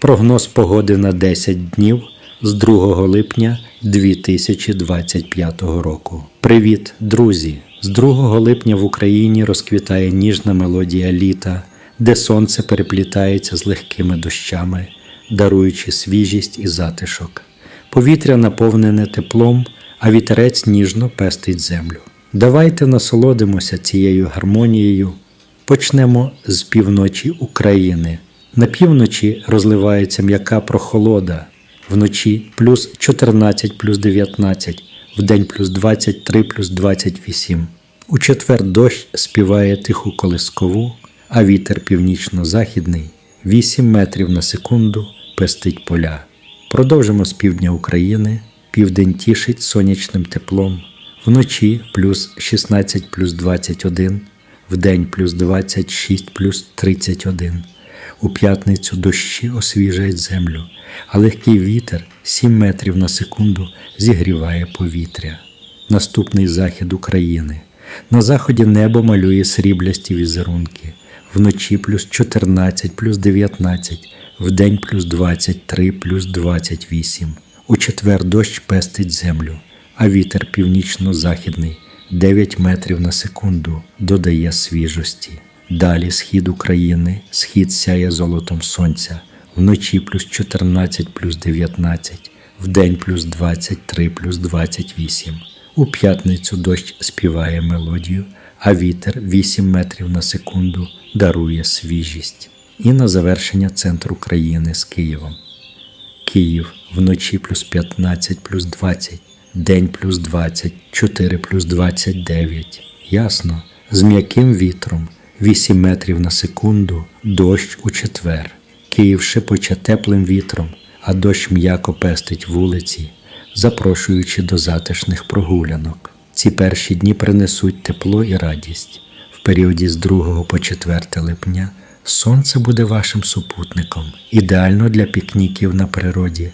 Прогноз погоди на 10 днів з 2 липня 2025 року. Привіт, друзі! З 2 липня в Україні розквітає ніжна мелодія літа, де сонце переплітається з легкими дощами, даруючи свіжість і затишок. Повітря наповнене теплом, а вітерець ніжно пестить землю. Давайте насолодимося цією гармонією. Почнемо з півночі України. На півночі розливається м'яка прохолода, вночі плюс 14 плюс 19, вдень плюс 23 плюс 28. У четвер дощ співає тиху колискову, а вітер північно-західний 8 метрів на секунду пестить поля. Продовжимо з півдня України. Південь тішить сонячним теплом. Вночі плюс 16 плюс 21, вдень плюс 26 плюс 31. У п'ятницю дощі освіжають землю, а легкий вітер 7 метрів на секунду зігріває повітря. Наступний захід України. На заході небо малює сріблясті візерунки. Вночі плюс 14 плюс 19, вдень плюс 23 плюс 28. У четвер дощ пестить землю, а вітер північно-західний 9 метрів на секунду додає свіжості. Далі схід України, схід сяє золотом сонця, вночі плюс 14 плюс 19, вдень плюс 23 плюс 28. У п'ятницю дощ співає мелодію, а вітер 8 метрів на секунду дарує свіжість. І на завершення центр України з Києвом. Київ вночі плюс 15 плюс 20, день плюс 20, 4 плюс 29. Ясно, з м'яким вітром 8 метрів на секунду, дощ у четвер. Київ шепоче теплим вітром, а дощ м'яко пестить вулиці, запрошуючи до затишних прогулянок. Ці перші дні принесуть тепло і радість. В періоді з 2 по 4 липня сонце буде вашим супутником, ідеально для пікніків на природі,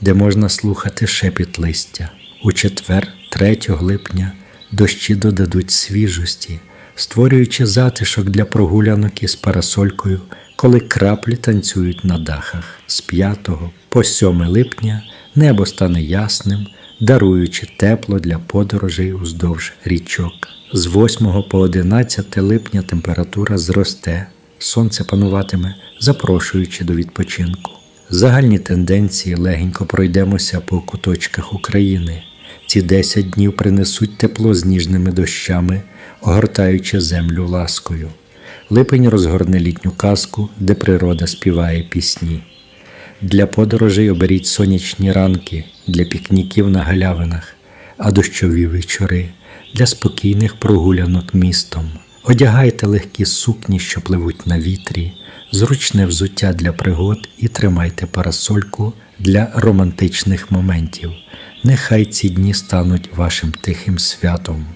де можна слухати шепіт листя. У четвер, 3 липня, дощі додадуть свіжості, створюючи затишок для прогулянок із парасолькою, коли краплі танцюють на дахах. З 5 по 7 липня небо стане ясним, даруючи тепло для подорожей уздовж річок. З 8 по 11 липня температура зросте, сонце пануватиме, запрошуючи до відпочинку. Загальні тенденції легенько пройдемося по куточках України. Ці 10 днів принесуть тепло з ніжними дощами, огортаючи землю ласкою. Липень розгорне літню казку, де природа співає пісні. Для подорожей оберіть сонячні ранки, для пікніків на галявинах, а дощові вечори для спокійних прогулянок містом. Одягайте легкі сукні, що пливуть на вітрі, зручне взуття для пригод і тримайте парасольку для романтичних моментів. Нехай ці дні стануть вашим тихим святом.